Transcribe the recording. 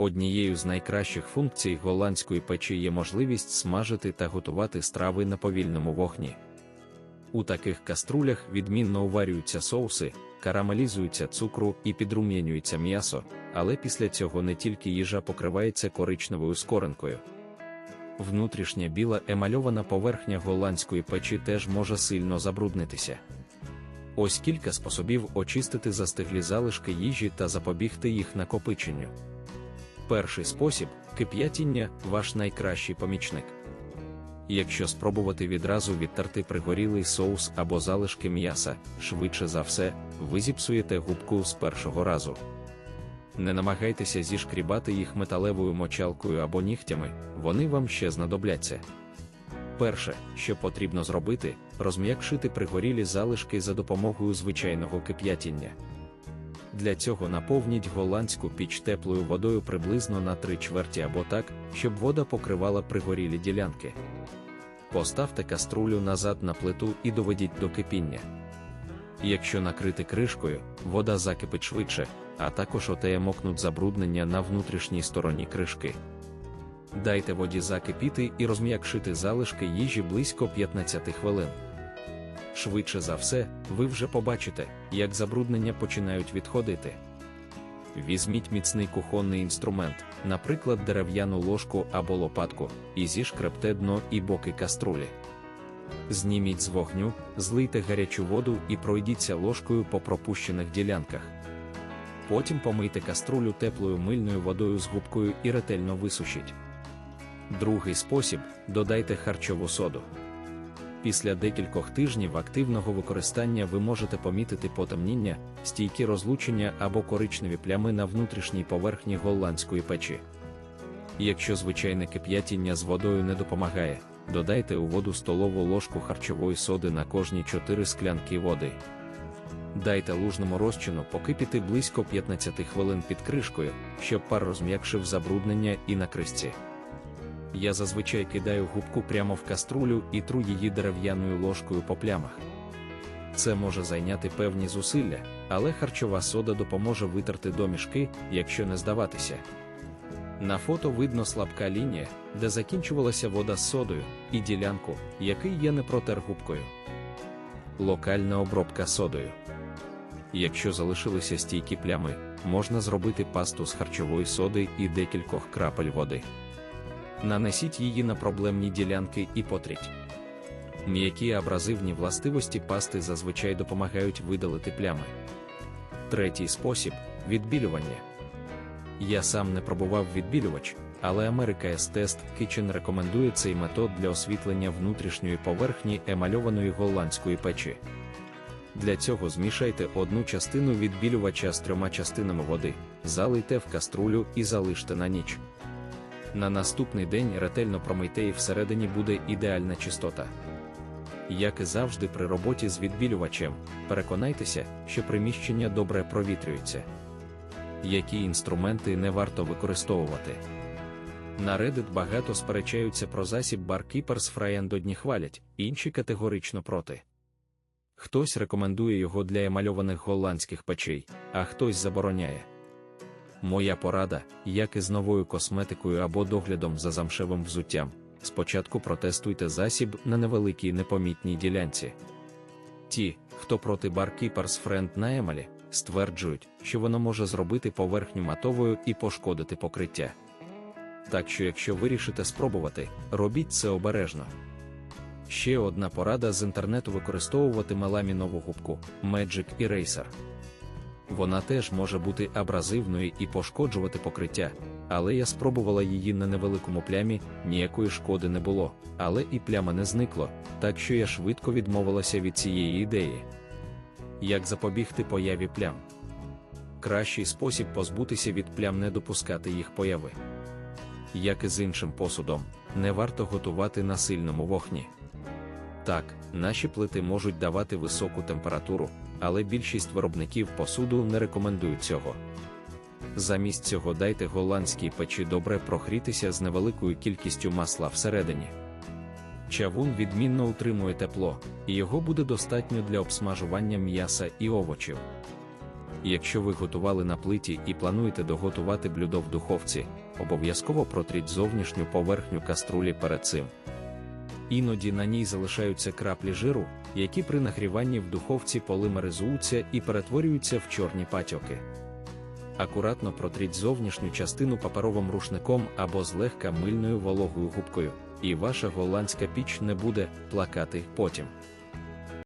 Однією з найкращих функцій голландської печі є можливість смажити та готувати страви на повільному вогні. У таких каструлях відмінно уварюються соуси, карамелізується цукру і підрум'янюється м'ясо, але після цього не тільки їжа покривається коричневою скоринкою. Внутрішня біла емальована поверхня голландської печі теж може сильно забруднитися. Ось кілька способів очистити застиглі залишки їжі та запобігти їх накопиченню. Перший спосіб кип'ятіння ваш найкращий помічник. Якщо спробувати відразу відтерти пригорілий соус або залишки м'яса, швидше за все, ви зіпсуєте губку з першого разу. Не намагайтеся зішкрібати їх металевою мочалкою або нігтями, вони вам ще знадобляться. Перше, що потрібно зробити, розм'якшити пригорілі залишки за допомогою звичайного кип'ятіння. Для цього наповніть голландську піч теплою водою приблизно на 3 чверті або так, щоб вода покривала пригорілі ділянки. Поставте каструлю назад на плиту і доведіть до кипіння. Якщо накрити кришкою, вода закипить швидше, а також отеє мокнуть забруднення на внутрішній стороні кришки. Дайте воді закипіти і розм'якшити залишки їжі близько 15 хвилин. Швидше за все, ви вже побачите, як забруднення починають відходити. Візьміть міцний кухонний інструмент, наприклад, дерев'яну ложку або лопатку, і зішкребте дно і боки каструлі. Зніміть з вогню, злийте гарячу воду і пройдіться ложкою по пропущених ділянках. Потім помийте каструлю теплою мильною водою з губкою і ретельно висушіть. Другий спосіб додайте харчову соду. Після декількох тижнів активного використання ви можете помітити потемніння, стійкі розлучення або коричневі плями на внутрішній поверхні голландської печі. Якщо звичайне кип'ятіння з водою не допомагає, додайте у воду столову ложку харчової соди на кожні 4 склянки води. Дайте лужному розчину покипіти близько 15 хвилин під кришкою, щоб пар розм'якшив забруднення і на кришці. Я зазвичай кидаю губку прямо в каструлю і тру її дерев'яною ложкою по плямах. Це може зайняти певні зусилля, але харчова сода допоможе витерти домішки, якщо не здаватися. На фото видно слабка лінія, де закінчувалася вода з содою, і ділянку, який я не протер губкою. Локальна обробка содою. Якщо залишилися стійкі плями, можна зробити пасту з харчової соди і декількох крапель води. Нанесіть її на проблемні ділянки і потріть. М'які абразивні властивості пасти зазвичай допомагають видалити плями. Третій спосіб відбілювання. Я сам не пробував відбілювач, але America S Test Kitchen рекомендує цей метод для освітлення внутрішньої поверхні емальованої голландської печі. Для цього змішайте одну частину відбілювача з трьома частинами води, залийте в каструлю і залиште на ніч. На наступний день ретельно промийте і всередині буде ідеальна чистота. Як і завжди при роботі з відбілювачем, переконайтеся, що приміщення добре провітрюється. Які інструменти не варто використовувати. На Reddit багато сперечаються про засіб Barkeepers Fry одні хвалять, інші категорично проти. Хтось рекомендує його для емальованих голландських печей, а хтось забороняє. Моя порада, як і з новою косметикою або доглядом за замшевим взуттям, спочатку протестуйте засіб на невеликій непомітній ділянці. Ті, хто проти Barkeepers Friend на емалі, стверджують, що воно може зробити поверхню матовою і пошкодити покриття. Так що, якщо вирішите спробувати, робіть це обережно. Ще одна порада з інтернету використовувати меламінову губку Magic Eraser. Вона теж може бути абразивною і пошкоджувати покриття, але я спробувала її на невеликому плямі, ніякої шкоди не було, але і пляма не зникло, так що я швидко відмовилася від цієї ідеї. Як запобігти появі плям? Кращий спосіб позбутися від плям не допускати їх появи. Як і з іншим посудом, не варто готувати на сильному вогні. Так, наші плити можуть давати високу температуру, але більшість виробників посуду не рекомендують цього. Замість цього дайте голландській печі добре прохрітися з невеликою кількістю масла всередині. Чавун відмінно утримує тепло, і його буде достатньо для обсмажування м'яса і овочів. Якщо ви готували на плиті і плануєте доготувати блюдо в духовці, обов'язково протріть зовнішню поверхню каструлі перед цим. Іноді на ній залишаються краплі жиру, які при нагріванні в духовці полимеризуються і перетворюються в чорні патьоки. Акуратно протріть зовнішню частину паперовим рушником або злегка мильною вологою губкою, і ваша голландська піч не буде плакати потім.